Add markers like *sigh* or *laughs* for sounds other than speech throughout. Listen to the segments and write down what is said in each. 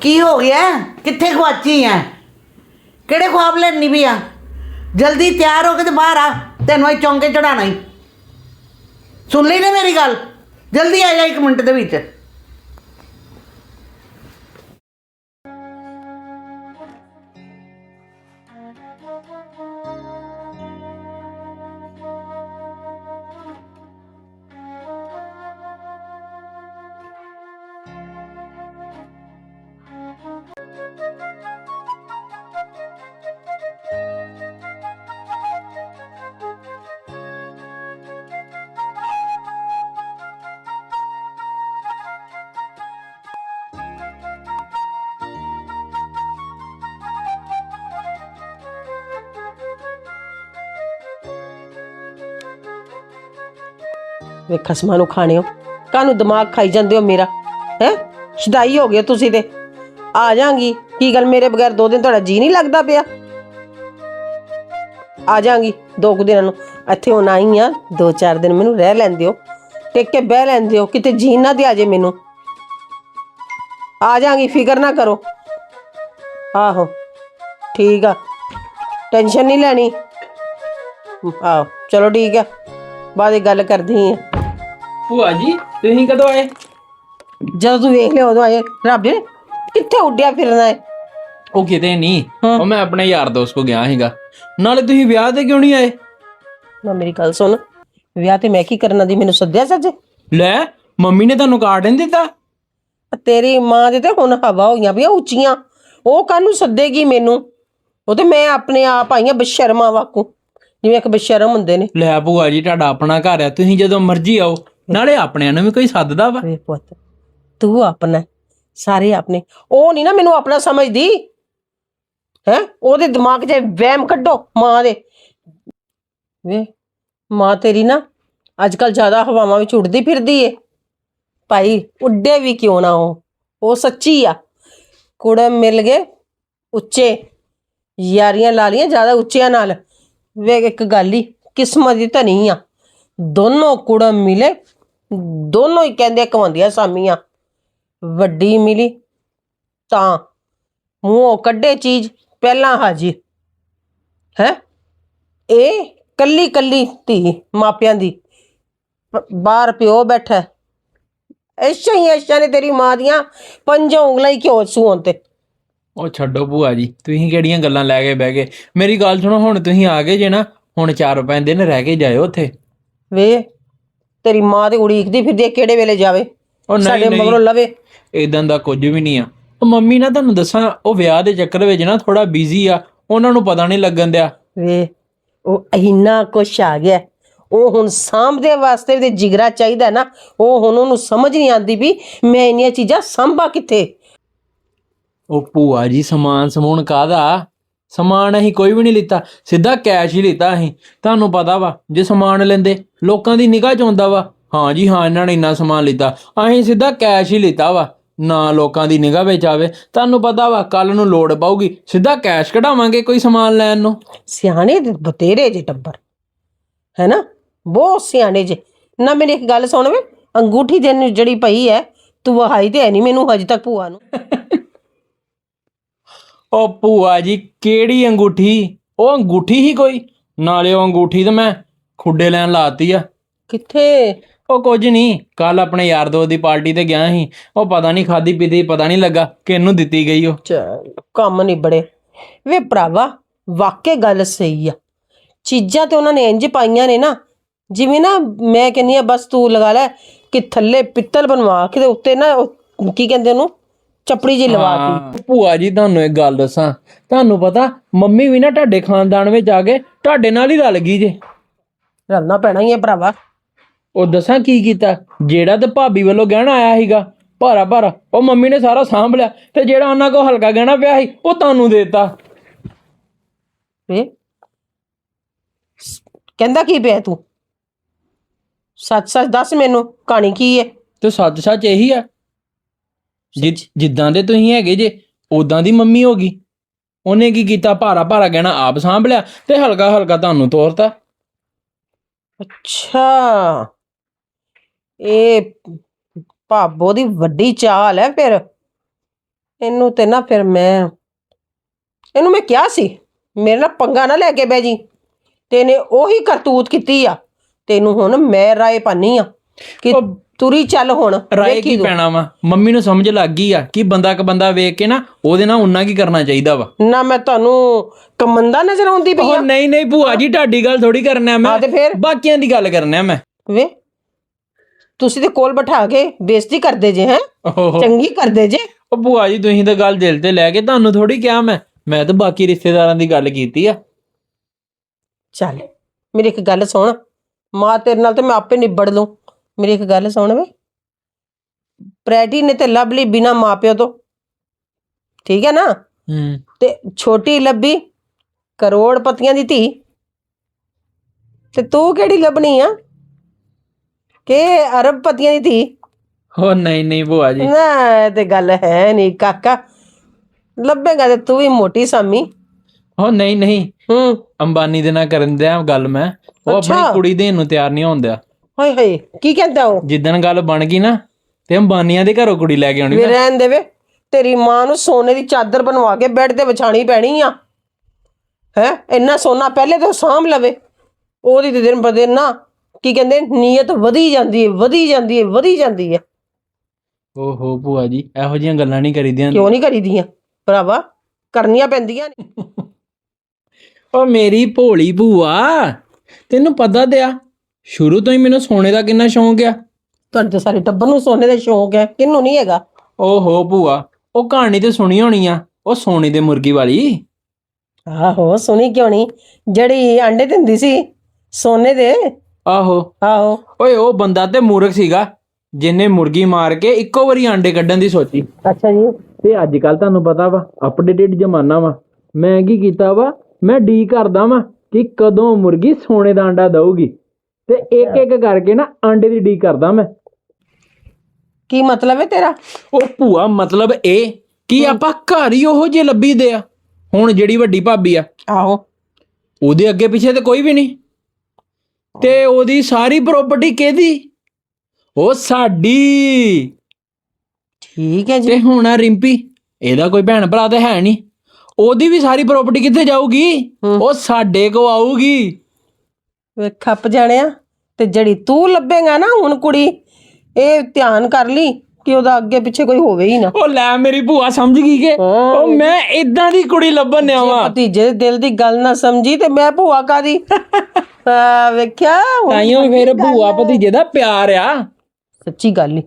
ਕੀ ਹੋ ਗਿਆ? ਕਿੱਥੇ ਖਵਾਚੀ ਆ ਕਿਹੜੇ ਖਵਾਬ ਲੈਣੀ ਵੀ ਆ? ਜਲਦੀ ਤਿਆਰ ਹੋ ਕੇ ਤੇ ਬਾਹਰ ਆ। ਤੈਨੂੰ ਇਹ ਚੌਂਕੇ ਚੜਾਣਾ ਹੀ ਸੁਣ ਲਈ ਨਾ ਮੇਰੀ ਗੱਲ? ਜਲਦੀ ਆ ਜਾ ਇੱਕ ਮਿੰਟ ਦੇ ਵਿੱਚ। ਵੇ ਖਸਮਾਂ ਨੂੰ ਖਾਣਿਓ। ਕਾਹਨੂੰ ਦਿਮਾਗ ਖਾਈ ਜਾਂਦੇ ਹੋ ਮੇਰਾ? ਹੈ? ਸ਼ਦਾਈ ਹੋ ਗਏ ਤੁਸੀਂ ਤੇ। ਆ ਜਾਾਂਗੀ ਕੀ ਗੱਲ ਮੇਰੇ ਬਗੈਰ ਦੋ ਦਿਨ ਤੁਹਾਡਾ ਜੀ ਨਹੀਂ ਲੱਗਦਾ ਪਿਆ? ਆ ਜਾਾਂਗੀ ਦੋ ਕੁ ਦਿਨਾਂ ਨੂੰ। ਇੱਥੇ ਹੁਣ ਆਈ ਆ। ਦੋ ਚਾਰ ਦਿਨ ਮੈਨੂੰ ਰਹਿ ਲੈਂਦੇ ਹੋ। ਟਿਕ ਕੇ ਬਹਿ ਲੈਂਦੇ ਹੋ। ਕਿਤੇ ਜੀਣ ਨਾ ਦਿਆ ਜੇ ਮੈਨੂੰ। ਆ ਜਾਾਂਗੀ ਫਿਕਰ ਨਾ ਕਰੋ। ਆਹੋ। ਠੀਕ ਆ। ਟੈਨਸ਼ਨ ਨਹੀਂ ਲੈਣੀ। ਆਹੋ। ਚਲੋ ਠੀਕ ਆ। ਬਾਅਦ ਵਿੱਚ ਗੱਲ ਕਰਦੀ ਆ। ਭੂਆ ਜੀ ਤੁਸੀਂ ਕਦੋਂ ਆਏ? ਜਦੋਂ ਤੂੰ ਵੇਖ ਲਿਆ ਉਦੋਂ ਆਏ। ਰੱਬ ਨੇ ਕਿੱਥੇ ਉੱਡਿਆ ਫਿਰਨਾ ਹੈ ਉਹ ਕਿਤੇ ਨਹੀਂ। ਹਾਂ। ਉਹ ਮੈਂ ਆਪਣੇ ਯਾਰ ਦੋਸਤ ਕੋ ਗਿਆ ਸੀਗਾ। ਨਾਲੇ ਤੁਸੀਂ ਵਿਆਹ ਤੇ ਕਿਉਂ ਨਹੀਂ ਆਏ? ਨਾ ਮੇਰੀ ਗੱਲ ਸੁਣ। ਵਿਆਹ ਤੇ ਮੈਂ ਕੀ ਕਰਨਾ ਦੀ ਮੈਨੂੰ ਸੱਦਿਆ ਸੱਜੇ ਲੈ ਮੰਮੀ ਨੇ ਤੁਹਾਨੂੰ ਕਾਰਡ ਨਹੀਂ ਦਿੱਤਾ? ਤੇਰੀ ਮਾਂ ਦੇ ਤੇ ਹੁਣ ਹਵਾ ਹੋਈਆਂ ਪਈਆਂ ਉੱਚੀਆਂ। ਉਹ ਕਾਹਨੂੰ ਸੱਦੇਗੀ ਮੈਨੂੰ। ਉਹ ਤੇ ਮੈਂ ਆਪਣੇ ਆਪ ਆਈਆਂ ਬਸ਼ਰਮਾ ਵਾਕੂ ਜਿਵੇਂ ਇੱਕ ਬਸ਼ਰਮ ਹੁੰਦੇ ਨੇ। ਲੈ ਭੂਆ ਜੀ ਤੁਹਾਡਾ ਆਪਣਾ ਘਰ ਹੈ ਤੁਸੀਂ ਜਦੋਂ ਮਰਜ਼ੀ ਆਓ। ਨਾਲੇ ਆਪਣਿਆਂ ਨੂੰ ਵੀ ਕੋਈ ਸੱਦਦਾ ਵਾ। ਵੇ ਪੁੱਤ, ਤੂੰ ਆਪਣਾ, ਸਾਰੇ ਆਪਣੇ। ਉਹ ਨਹੀਂ ਨਾ ਮੈਨੂੰ ਆਪਣਾ ਸਮਝਦੀ। ਹੈ? ਉਹਦੇ ਦਿਮਾਗ 'ਚ ਵਹਿਮ ਕੱਢੋ ਮਾਂ ਦੇ। ਵੇ, ਮਾਂ ਤੇਰੀ ਨਾ ਅੱਜ ਕੱਲ ਜ਼ਿਆਦਾ ਹਵਾਵਾਂ ਵਿੱਚ ਉੱਡਦੀ ਫਿਰਦੀ ਏ। ਭਾਈ, ਉੱਡੇ ਵੀ ਕਿਉਂ ਨਾ ਹੋ ਉਹ ਸੱਚੀ ਆ। ਕੁੜਮ ਮਿਲ ਗਏ ਉੱਚੇ। ਯਾਰੀਆਂ ਲਾ ਲੀਆਂ ਜ਼ਿਆਦਾ ਉੱਚਿਆਂ ਨਾਲ। ਵੇ, ਇੱਕ ਗੱਲ ਹੀ ਕਿਸਮਤ ਦੀ ਧਨੀ ਆ। ਦੋਨੋਂ ਕੁੜਮ ਮਿਲੇ ਦੋਨੋਂ ਹੀ ਕਹਿੰਦੇ ਕਮਾਉਂਦੀਆਂ ਸਾਮੀਆਂ। ਵੱਡੀ ਮਿਲੀ ਤਾਂ ਮੂੰਹੋਂ ਕੱਢੇ ਚੀਜ਼ ਪਹਿਲਾਂ ਹਾਜ਼ਰ ਹੈ? ਇਹ ਕੱਲੀ ਕੱਲੀ ਧੀ ਮਾਪਿਆਂ ਦੀ। ਬਾਹਰ ਪਿਓ ਬੈਠਾ। ਐਸ਼ਾ ਹੀ ਐਸ਼ਾ ਨੇ ਤੇਰੀ ਮਾਂ ਦੀਆਂ ਪੰਜੋਂ ਉਂਗਲਾਂ ਹੀ ਕਿਉਂ ਸੂਹਣ ਤੇ। ਉਹ ਛੱਡੋ ਭੂਆ ਜੀ ਤੁਸੀਂ ਕਿਹੜੀਆਂ ਗੱਲਾਂ ਲੈ ਕੇ ਬਹਿ ਗਏ? ਮੇਰੀ ਗੱਲ ਸੁਣੋ ਹੁਣ ਤੁਸੀਂ ਆ ਗਏ ਜੇ ਨਾ ਹੁਣ ਚਾਰ ਪੰਜ ਦਿਨ ਰਹਿ ਕੇ ਜਾਇਓ ਉੱਥੇ। ਵੇ ਤੇਰੀ ਮਾਂ ਤੇ ਉਡੀਕਦੀ ਫਿਰਦੀ ਹੈ ਕਿਹੜੇ ਵੇਲੇ ਜਾਵੇ? ਉਹ ਸਾਡੇ ਨਹੀਂ। ਮਗਰੋਂ ਨਹੀਂ ਲਵੇ। ਇਦਾਂ ਦਾ ਕੁਝ ਵੀ ਨਹੀਂ ਆ। ਉਹ ਮੰਮੀ ਨਾ ਤੁਹਾਨੂੰ ਦੱਸਾਂ ਉਹ ਵਿਆਹ ਦੇ ਚੱਕਰ ਵਿੱਚ ਨਾ ਥੋੜਾ ਬਿਜ਼ੀ ਆ। ਉਹਨਾਂ ਨੂੰ ਪਤਾ ਨਹੀਂ ਲੱਗਣ ਦਿਆ। ਵੇ ਉਹ ਇੰਨਾ ਕੁਛ ਆ ਗਿਆ। ਉਹ ਹੁਣ ਸਾਂਭਦੇ ਵਾਸਤੇ ਵੀ ਤੇ ਜਿਗਰਾ ਚਾਹੀਦਾ ਨਾ। ਉਹ ਹੁਣ ਉਹਨੂੰ ਸਮਝ ਨਹੀਂ ਆਉਂਦੀ ਵੀ ਮੈਂ ਇੰਨੀਆਂ ਚੀਜ਼ਾਂ ਸਾਂਭਾ ਕਿੱਥੇ? ਉਹ ਭੂਆ ਜੀ ਸਮਾਨ ਸਮੂਨ ਕਾਦਾ ਸਮਾਨ ਅਸੀਂ ਕੋਈ ਵੀ ਨਹੀਂ ਲਿੱਤਾ ਸਿੱਧਾ ਕੈਸ਼ ਹੀ ਲਿੱਤਾ ਅਸੀਂ। ਤੁਹਾਨੂੰ ਪਤਾ ਵਾ ਜੇ ਸਮਾਨ ਲੈਂਦੇ ਲੋਕਾਂ ਦੀ ਨਿਗਾਹ ਚ ਆਉਂਦਾ ਵਾ। ਹਾਂ ਜੀ ਹਾਂ ਇਹਨਾਂ ਨੇ ਇੰਨਾ ਸਮਾਨ ਲਿੱਤਾ। ਅਸੀਂ ਸਿੱਧਾ ਕੈਸ਼ ਹੀ ਲਿੱਤਾ ਵਾ ਨਾ ਲੋਕਾਂ ਦੀ ਨਿਗਾਹ ਵਿੱਚ ਆਵੇ। ਤੁਹਾਨੂੰ ਪਤਾ ਵਾ ਕੱਲ ਨੂੰ ਲੋੜ ਪਾਊਗੀ ਸਿੱਧਾ ਕੈਸ਼ ਕਢਾਵਾਂਗੇ ਕੋਈ ਸਮਾਨ ਲੈਣ ਨੂੰ। ਸਿਆਣੇ ਤੇ ਬਤੇਰੇ ਜੇ ਟੱਬਰ ਹੈ ਨਾ ਬਹੁਤ ਸਿਆਣੇ ਜੇ। ਨਾ ਮੇਰੀ ਇੱਕ ਗੱਲ ਸੁਣ ਵੇ ਅੰਗੂਠੀ ਦੇ ਜਿਹੜੀ ਪਈ ਹੈ ਤੂੰ ਵਹਾਈ ਤੇ ਹੈ ਨਹੀਂ ਮੈਨੂੰ ਹਜੇ ਤੱਕ ਭੂਆ ਨੂੰ। *laughs* ਉਹ ਭੂਆ ਜੀ ਕਿਹੜੀ ਅੰਗੂਠੀ? ਉਹ ਅੰਗੂਠੀ ਹੀ ਕੋਈ? ਨਾਲੇ ਉਹ ਅੰਗੂਠੀ ਤਾਂ ਮੈਂ ਖੁੱਡੇ ਲੈਣ ਲਾਤੀ ਆ। ਕਿੱਥੇ? ਉਹ ਕੁਝ ਨਹੀਂ ਕੱਲ ਆਪਣੇ ਯਾਰ ਦੋਸਤ ਦੀ ਪਾਰਟੀ ਤੇ ਗਿਆ ਸੀ। ਉਹ ਪਤਾ ਨਹੀਂ ਖਾਦੀ ਪੀਤੀ ਪਤਾ ਨਹੀਂ ਲੱਗਾ ਕਿ ਇਹਨੂੰ ਦਿੱਤੀ ਗਈ ਉਹ। ਚੱਲ ਕੰਮ ਨਿਬੜੇ। ਵੇ ਭਰਾਵਾ ਵਾਕੇ ਗੱਲ ਸਹੀ ਆ। ਚੀਜ਼ਾਂ ਤੇ ਉਹਨਾਂ ਨੇ ਇੰਜ ਪਾਈਆਂ ਨੇ ਨਾ ਜਿਵੇਂ ਨਾ ਮੈਂ ਕਹਿੰਨੀ ਆ ਬਸ ਤੂੰ ਲਗਾ ਲੈ ਕਿ ਥੱਲੇ ਪਿੱਤਲ ਬਣਵਾ ਕੇ ਤੇ ਉੱਤੇ ਨਾ ਉਹ ਕੀ ਕਹਿੰਦੇ ਉਹਨੂੰ? ਚਪੜੀ ਜੀ ਲਵਾਤੀ ਹਾਂ, ਭੂਆ ਜੀ ਤੁਹਾਨੂੰ ਇੱਕ ਗੱਲ ਦੱਸਾਂ। ਤੁਹਾਨੂੰ ਪਤਾ ਮੰਮੀ ਵੀ ਨਾ ਤੁਹਾਡੇ ਖਾਨਦਾਨ ਵਿੱਚ ਆ ਕੇ ਤੁਹਾਡੇ ਨਾਲ ਹੀ ਰਲ ਗਈ ਜੇ। ਰਲਣਾ ਪੈਣਾ ਹੀ ਹੈ ਭਰਾਵਾ। ਉਹ ਦੱਸਾਂ ਕੀ ਕੀਤਾ? ਜਿਹੜਾ ਤੇ ਭਾਬੀ ਵੱਲੋਂ ਗਹਿਣਾ ਆਇਆ ਸੀਗਾ ਭਾਰਾ ਭਾਰਾ ਉਹ ਮੰਮੀ ਨੇ ਸਾਰਾ ਸਾਂਭ ਲਿਆ ਤੇ ਜਿਹੜਾ ਉਹਨਾਂ ਕੋਲ ਹਲਕਾ ਗਹਿਣਾ ਪਿਆ ਸੀ ਉਹ ਤੁਹਾਨੂੰ ਦੇਤਾ। ਵੇ ਕਹਿੰਦਾ ਕੀ ਪਿਆ ਤੂੰ? ਸੱਚ ਸੱਚ ਦੱਸ ਮੈਨੂੰ ਕਹਾਣੀ ਕੀ ਹੈ ਤੇ ਸੱਚ ਸੱਚ ਇਹੀ ਆ। ਜਿ- ਜਿੱਦਾਂ ਦੇ ਤੁਸੀਂ ਹੈਗੇ ਜੇ ਉਦਾਂ ਦੀ ਮੰਮੀ ਹੋ ਗਈ। ਉਹਨੇ ਕੀ ਕੀਤਾ? ਭਾਰਾ ਭਾਰਾ ਗਹਿਣਾ ਆਪ ਸਾਂਭ ਲਿਆ ਤੇ ਹਲਕਾ ਹਲਕਾ ਤੁਹਾਨੂੰ ਤੋਰਤਾ। ਅੱਛਾ। ਇਹ ਭਾਬੋ ਦੀ ਵੱਡੀ ਚਾਲ ਹੈ ਫਿਰ। ਇਹਨੂੰ ਤੇ ਨਾ ਫਿਰ ਮੈਂ ਇਹਨੂੰ ਮੈਂ ਕਿਹਾ ਸੀ ਮੇਰੇ ਨਾਲ ਪੰਗਾ ਨਾ ਲੈ ਕੇ ਬਹਿ ਜੀ। ਤੇ ਇਹਨੇ ਉਹੀ ਕਰਤੂਤ ਕੀਤੀ ਆ। ਤੈਨੂੰ ਹੁਣ ਮੈਂ ਰਾਏ ਪਾਨੀ ਆ ਕਿ ਉਹ- ਤੁਰੀ ਚੱਲ ਹੁਣ ਰਾਏ ਕੀ। ਪੈਣਾ ਵਾ? ਮੰਮੀ ਨੂੰ ਸਮਝ ਲੱਗ ਗਈ ਆ ਕਿ ਬੰਦਾ ਕ ਬੰਦਾ ਵੇਖ ਕੇ ਨਾ ਉਹਦੇ ਨਾਲ ਉਨਾ ਕੀ ਕਰਨਾ ਚਾਹੀਦਾ ਵਾ। ਨਾ ਮੈਂ ਤੁਹਾਨੂੰ ਕਮੰਦਾ ਨਜ਼ਰ ਆਉਂਦੀ ਪਈ ਉਹ ਆ ਨਹੀਂ ਨਹੀਂ ਭੂਆ ਜੀ ਤੁਹਾਡੀ ਗੱਲ ਥੋੜੀ ਕਰਨਾ ਮੈਂ। ਹਾਂ ਤੇ ਫਿਰ? ਬਾਕੀਆਂ ਦੀ ਗੱਲ ਕਰਨਾ ਮੈਂ। ਵੇ ਤੁਸੀਂ ਤੇ ਕੋਲ ਬਿਠਾ ਕੇ ਬੇਇੱਜ਼ਤੀ ਕਰਦੇ ਜੇ ਹੈ? ਓਹੋ। ਚੰਗੀ ਕਰਦੇ ਜੇ। ਉਹ ਭੂਆ ਜੀ ਤੁਸੀਂ ਤਾਂ ਗੱਲ ਦਿਲ ਤੇ ਲੈ ਕੇ ਤੁਹਾਨੂੰ ਥੋੜੀ ਕਿਹਾ ਮੈਂ। ਮੈਂ ਤਾਂ ਬਾਕੀ ਰਿਸ਼ਤੇਦਾਰਾਂ ਦੀ ਗੱਲ ਕੀਤੀ ਆ। ਚੱਲ ਮੇਰੀ ਇੱਕ ਗੱਲ ਸੁਣ। ਮਾਂ ਤੇਰੇ ਨਾਲ ਤੇ ਮੈਂ ਆਪੇ ਨਿਬੜ ਲੂੰ ਮੇਰੀ ਇੱਕ ਗੱਲ ਸੁਣ ਵੇ। ਪ੍ਰੈਟੀ ਨੇ ਤੇ ਲੱਭ ਲਈ ਬਿਨਾ ਮਾਪਿਓ ਤੋਂ। ਠੀਕ ਹੈ ਨਾ? ਹੂੰ। ਤੇ ਛੋਟੀ ਲੱਭੀ ਕਰੋੜਪਤੀਆਂ ਦੀ ਧੀ। ਤੇ ਤੂੰ ਕਿਹੜੀ ਲੱਭਣੀ ਆ? ਕਿ ਅਰਬਪਤੀਆਂ ਦੀ ਧੀ? ਹੋ ਨਹੀਂ ਨਹੀਂ ਭੂਆ ਜੀ। ਨਾ ਇਹ ਤੇ ਗੱਲ ਹੈ ਨਹੀਂ ਕਾਕਾ। ਲੱਭੇਗਾ ਤੇ ਤੂੰ ਵੀ ਮੋਟੀ ਸਾਮੀ। ਹੋ ਨਹੀਂ ਨਹੀਂ। ਹੂੰ। ਅੰਬਾਨੀ ਦੇ ਨਾਲ ਕਰਨ ਦਿਆਂ ਗੱਲ ਮੈਂ। ਉਹ ਅੱਛਾ। ਆਪਣੀ ਕੁੜੀ ਦੇਣ ਨੂੰ ਤਿਆਰ ਨਹੀਂ ਹੁੰਦਿਆ ਹਾਏ ਹਾਏ ਕੀ ਕਹਿੰਦਾ ਉਹ? ਜਿੱਦਣ ਗੱਲ ਬਣ ਗਈ ਨਾ ਤੇ ਅੰਬਾਨੀਆਂ ਦੇ ਘਰੋਂ ਕੁੜੀ ਲੈ ਕੇ ਆਉਣੀ ਵੀ। ਰਹਿਣ ਦੇਵੇ ਤੇਰੀ ਮਾਂ ਨੂੰ ਸੋਨੇ ਦੀ ਚਾਦਰ ਬਣਵਾ ਕੇ ਬੈੱਡ ਤੇ ਵਿਛਾਣੀ ਪੈਣੀ ਆ। ਹੈ? ਇੰਨਾ ਸੋਨਾ ਪਹਿਲੇ ਤੋਂ ਸਾਂਭ ਲਵੇ। ਉਹਦੀ ਤੇ ਦਿਨ ਪਰ ਦਿਨ ਨਾ ਕੀ ਕਹਿੰਦੇ ਨੀਅਤ ਵਧੀ ਜਾਂਦੀ ਹੈ ਵਧੀ ਜਾਂਦੀ ਹੈ ਵਧੀ ਜਾਂਦੀ ਹੈ ਓਹੋ ਭੂਆ ਜੀ ਇਹੋ ਜਿਹੀਆਂ ਗੱਲਾਂ ਨਹੀਂ ਕਰੀਦੀਆਂ। ਕਿਉਂ ਨਹੀਂ ਕਰੀਦੀਆਂ? ਭਰਾਵਾ ਕਰਨੀਆਂ ਪੈਂਦੀਆਂ ਨੇ। *laughs* ਉਹ ਮੇਰੀ ਭੋਲੀ ਭੂਆ ਤੈਨੂੰ ਪਤਾ ਤੇ ਆ ਸ਼ੁਰੂ ਤੋਂ ਹੀ ਮੈਨੂੰ ਸੋਨੇ ਦਾ ਕਿੰਨਾ ਸ਼ੌਂਕ ਆ? ਤੁਹਾਡੇ ਤੇ ਸਾਰੇ ਟੱਬਰ ਨੂੰ ਸੋਨੇ ਦਾ ਸ਼ੌਂਕ ਹੈ ਕਿਹਨੂੰ ਨਹੀਂ ਹੈਗਾ। ਓਹੋ ਭੂਆ ਉਹ ਕਹਾਣੀ ਤੇ ਸੁਣੀ ਹੋਣੀ ਆ ਉਹ ਸੋਨੇ ਦੇ ਮੁਰਗੀ ਵਾਲੀ। ਆਹੋ ਸੁਣੀ ਕਿਉਂ ਨਹੀਂ? ਜਿਹੜੀ ਅੰਡੇ ਦਿੰਦੀ ਸੀ ਸੋਨੇ ਦੇ। ਆਹੋ। ਆਹੋ। ਓਏ ਉਹ ਬੰਦਾ ਤੇ ਮੂਰਖ ਸੀਗਾ ਜਿਨੇ ਮੁਰਗੀ ਮਾਰ ਕੇ ਇੱਕੋ ਵਾਰੀ ਆਂਡੇ ਕੱਢਣ ਦੀ ਸੋਚੀ। ਅੱਛਾ ਜੀ। ਤੇ ਅੱਜ ਕੱਲ ਤੁਹਾਨੂੰ ਪਤਾ ਵਾ ਅਪਡੇਟਡ ਜ਼ਮਾਨਾ ਵਾ। ਮੈਂ ਕੀ ਕੀਤਾ ਵਾ ਮੈਂ ਡੀ ਕਰਦਾ ਵਾ ਕਿ ਕਦੋਂ ਮੁਰਗੀ ਸੋਨੇ ਦਾ ਆਂਡਾ ਦਊਗੀ। ਤੇ ਇੱਕ ਇੱਕ ਕਰਕੇ ਨਾ ਆਂਡੇ ਦੀ ਡੀ ਕਰਦਾ ਮੈਂ। ਕੀ ਮਤਲਬ ਹੈ ਤੇਰਾ? ਉਹ ਭੂਆ ਮਤਲਬ ਇਹ ਕਿ ਆਪਾਂ ਘਰ ਹੀ ਉਹੋ ਜਿਹੇ ਲੱਭੀਦੇ ਆ। ਹੁਣ ਜਿਹੜੀ ਵੱਡੀ ਭਾਬੀ ਆ ਆਹੋ। ਉਹਦੇ ਅੱਗੇ ਪਿੱਛੇ ਤੇ ਕੋਈ ਵੀ ਨਹੀਂ। ਤੇ ਉਹਦੀ ਸਾਰੀ ਪ੍ਰਾਪਰਟੀ ਕਿਹਦੀ? ਉਹ ਸਾਡੀ। ਠੀਕ ਹੈ ਜੀ। ਤੇ ਹੁਣ ਆ ਰਿੰਪੀ ਇਹਦਾ ਕੋਈ ਭੈਣ ਭਰਾ ਤੇ ਹੈ ਨਹੀਂ। ਉਹਦੀ ਵੀ ਸਾਰੀ ਪ੍ਰਾਪਰਟੀ ਕਿੱਥੇ ਜਾਊਗੀ। ਉਹ ਸਾਡੇ ਕੋ ਆਊਗੀ। ਵੇ ਖੱਪ ਜਾਣਿਆ ਤੇ ਜਿਹੜੀ ਤੂੰ ਲੱਭੇਗਾ ਨਾ ਹੁਣ ਕੁੜੀ ਇਹ ਧਿਆਨ ਕਰ ਲਈ ਕਿ ਉਹਦਾ ਅੱਗੇ ਪਿੱਛੇ ਕੋਈ ਹੋਵੇ ਹੀ ਨਾ। ਉਹ ਲੈ ਮੇਰੀ ਭੂਆ ਸਮਝ ਗਈ ਕਿ ਹਾਂ। ਉਹ ਮੈਂ ਇਦਾਂ ਦੀ ਕੁੜੀ ਲੱਭਣ ਆਵਾਂ ਭਤੀਜੇ ਦੇ ਦਿਲ ਦੀ ਗੱਲ ਨਾ ਸਮਝੀ ਤੇ ਮੈਂ ਭੂਆ ਕਾਦੀ? *laughs* ਆ ਵੇਖਿਆ? ਤਾਈਓ ਫਿਰ ਭੂਆ ਭਤੀਜੇ ਦਾ ਪਿਆਰ ਆ। ਸੱਚੀ ਗੱਲ ਨਹੀਂ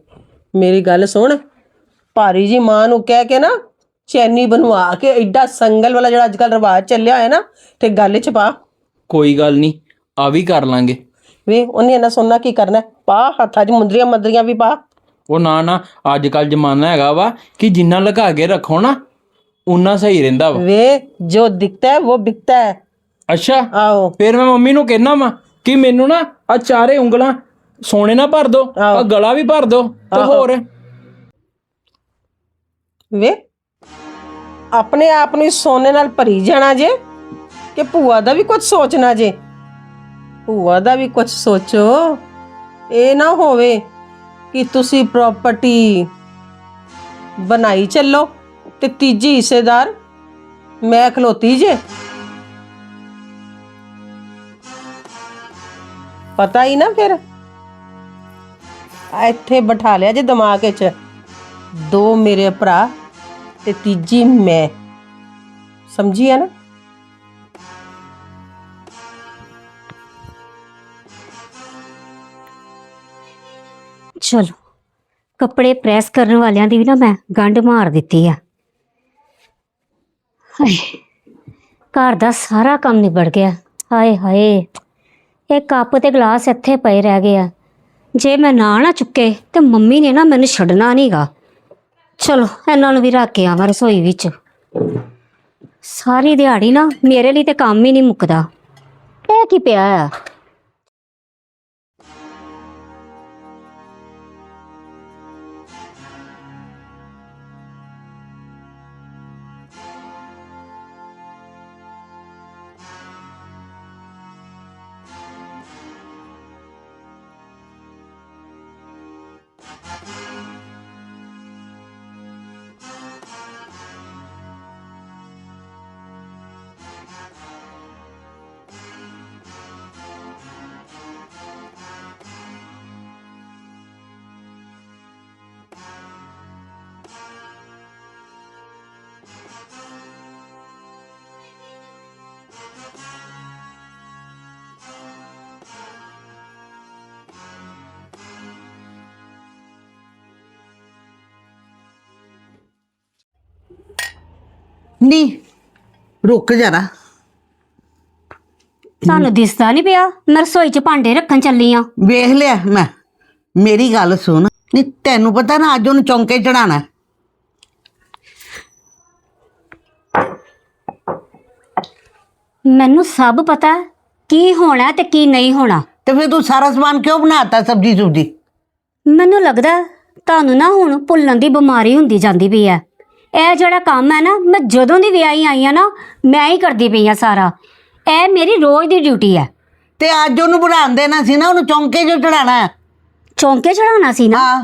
ਮੇਰੀ ਗੱਲ ਸੁਣ ਭਾਰੀ ਜੀ ਮਾਂ ਨੂੰ ਕਹਿ ਕੇ ਨਾ ਚੈਨੀ ਬਣਵਾ ਕੇ ਐਡਾ ਸੰਗਲ ਵਾਲਾ ਜਿਹੜਾ ਅੱਜਕੱਲ ਰਿਵਾਜ ਚੱਲਿਆ ਹੋਇਆ ਨਾ ਤੇ ਗੱਲ ਚ ਪਾ। ਕੋਈ ਗੱਲ ਨਹੀਂ ਆ ਵੀ ਕਰ ਲਾਂਗੇ। ਵੇ ਉਹਨੇ ਇਹਨਾਂ ਸੋਨਾ ਕੀ ਕਰਨਾ? ਪਾ ਹੱਥਾਂ 'ਚ ਮੁੰਦਰੀਆਂ ਮੰਦਰੀਆਂ ਵੀ ਪਾ। ਉਹ ਨਾ ਨਾ ਅੱਜ ਕੱਲ ਜ਼ਮਾਨਾ ਹੈਗਾ ਵਾ ਕਿ ਜਿੰਨਾ ਲੁਕਾ ਕੇ ਰੱਖੋ ਨਾ ਉਨਾ ਸਹੀ ਰਹਿੰਦਾ ਵਾ। ਵੇ ਜੋ ਦਿਖਤਾ ਹੈ ਉਹ ਬਿਕਤਾ ਹੈ। ਅੱਛਾ। ਆਓ ਫਿਰ ਮੈਂ ਮੰਮੀ ਨੂੰ ਕਹਿਣਾ ਵਾ ਕਿ ਮੈਨੂੰ ਨਾ ਆ ਚਾਰੇ ਉਂਗਲਾਂ ਸੋਨੇ ਨਾਲ ਭਰ ਦੋ ਆ ਆਹੋ। ਗਲਾ ਵੀ ਭਰ ਦੋ ਤੇ ਆਹੋ। ਹੋਰ। ਵੇ ਆਪਣੇ ਆਪ ਨੂੰ ਸੋਨੇ ਨਾਲ ਭਰੀ ਜਾਣਾ ਜੇ ਕਿ ਭੂਆ ਦਾ ਵੀ ਕੁਝ ਸੋਚਣਾ ਜੇ। ਭੂਆ ਦਾ ਵੀ ਕੁਝ ਸੋਚੋ। ਇਹ ਨਾ ਹੋਵੇ ਕਿ ਤੁਸੀਂ ਪ੍ਰਾਪਰਟੀ ਬਣਾਈ ਚੱਲੋ ਤੇ ਤੀਜੀ ਹਿੱਸੇਦਾਰ ਮੈਂ ਖਲੋਤੀ ਜੇ। ਪਤਾ ਹੀ ਨਾ ਫਿਰ। ਆ ਇੱਥੇ ਬਿਠਾ ਲਿਆ ਜੇ ਦਿਮਾਗ ਵਿੱਚ। ਦੋ ਮੇਰੇ ਭਰਾ ਤੇ ਤੀਜੀ ਮੈਂ। ਸਮਝੀ ਆ ਨਾ? ਚਲੋ, ਕੱਪੜੇ ਪ੍ਰੈਸ ਕਰਨ ਵਾਲਿਆਂ ਦੀ ਵੀ ਨਾ ਮੈਂ ਗੰਢ ਮਾਰ ਦਿੱਤੀ ਆ। ਹਾਏ, ਘਰ ਦਾ ਸਾਰਾ ਕੰਮ ਨਿਬੜ ਗਿਆ। ਹਾਏ ਹਾਏ, ਇਹ ਕੱਪ ਤੇ ਗਲਾਸ ਇੱਥੇ ਪਏ ਰਹਿ ਗਏ ਆ। ਜੇ ਮੈਂ ਨਾ ਨਾ ਚੁੱਕੇ ਤੇ ਮੰਮੀ ਨੇ ਨਾ ਮੈਨੂੰ ਛੱਡਣਾ ਨਹੀਂਗਾ ਚਲੋ, ਇਹਨਾਂ ਨੂੰ ਵੀ ਰੱਖ ਕੇ ਆਵਾਂ ਰਸੋਈ ਵਿੱਚ। ਸਾਰੀ ਦਿਹਾੜੀ ਨਾ ਮੇਰੇ ਲਈ ਤੇ ਕੰਮ ਹੀ ਨਹੀਂ ਮੁੱਕਦਾ। ਇਹ ਕੀ ਪਿਆ ਆ? ਨਹੀਂ ਰੁਕ ਜਰਾ। ਤੁਹਾਨੂੰ ਦਿਸਦਾ ਨਹੀਂ ਪਿਆ ਮੈਂ ਰਸੋਈ 'ਚ ਭਾਂਡੇ ਰੱਖਣ ਚੱਲੀ ਆ। ਵੇਖ ਲਿਆ ਮੈਂ ਮੇਰੀ ਗੱਲ ਸੁਣ। ਨਹੀਂ ਤੈਨੂੰ ਪਤਾ ਨਾ ਅੱਜ ਉਹਨੂੰ ਚੌਂਕੇ ਚੜਾਣਾ ਮੈਨੂੰ ਸਭ ਪਤਾ ਹੈ ਕੀ ਹੋਣਾ ਤੇ ਕੀ ਨਹੀਂ ਹੋਣਾ। ਤੇ ਫਿਰ ਤੂੰ ਸਾਰਾ ਸਮਾਨ ਕਿਉਂ ਬਣਾਤਾ ਸਬਜੀ ਸੁਬਜੀ ਮੈਨੂੰ ਲੱਗਦਾ ਤੁਹਾਨੂੰ ਨਾ ਹੁਣ ਭੁੱਲਣ ਦੀ ਬਿਮਾਰੀ ਹੁੰਦੀ ਜਾਂਦੀ ਪਈ ਹੈ। ਇਹ ਜਿਹੜਾ ਕੰਮ ਹੈ ਨਾ ਮੈਂ ਜਦੋਂ ਦੀ ਵਿਆਹੀ ਆਈ ਆ ਨਾ ਮੈਂ ਹੀ ਕਰਦੀ ਪਈ ਆ ਸਾਰਾ। ਇਹ ਮੇਰੀ ਰੋਜ਼ ਦੀ ਡਿਊਟੀ ਹੈ। ਤੇ ਅੱਜ ਉਹਨੂੰ ਬਣਾਉਣ ਦੇਣਾ ਸੀ ਨਾ ਉਹਨੂੰ ਚੌਂਕੇ 'ਚ ਚੜਾਣਾ ਚੌਂਕੇ ਚੜਾਉਣਾ ਸੀ ਨਾ? ਹਾਂ।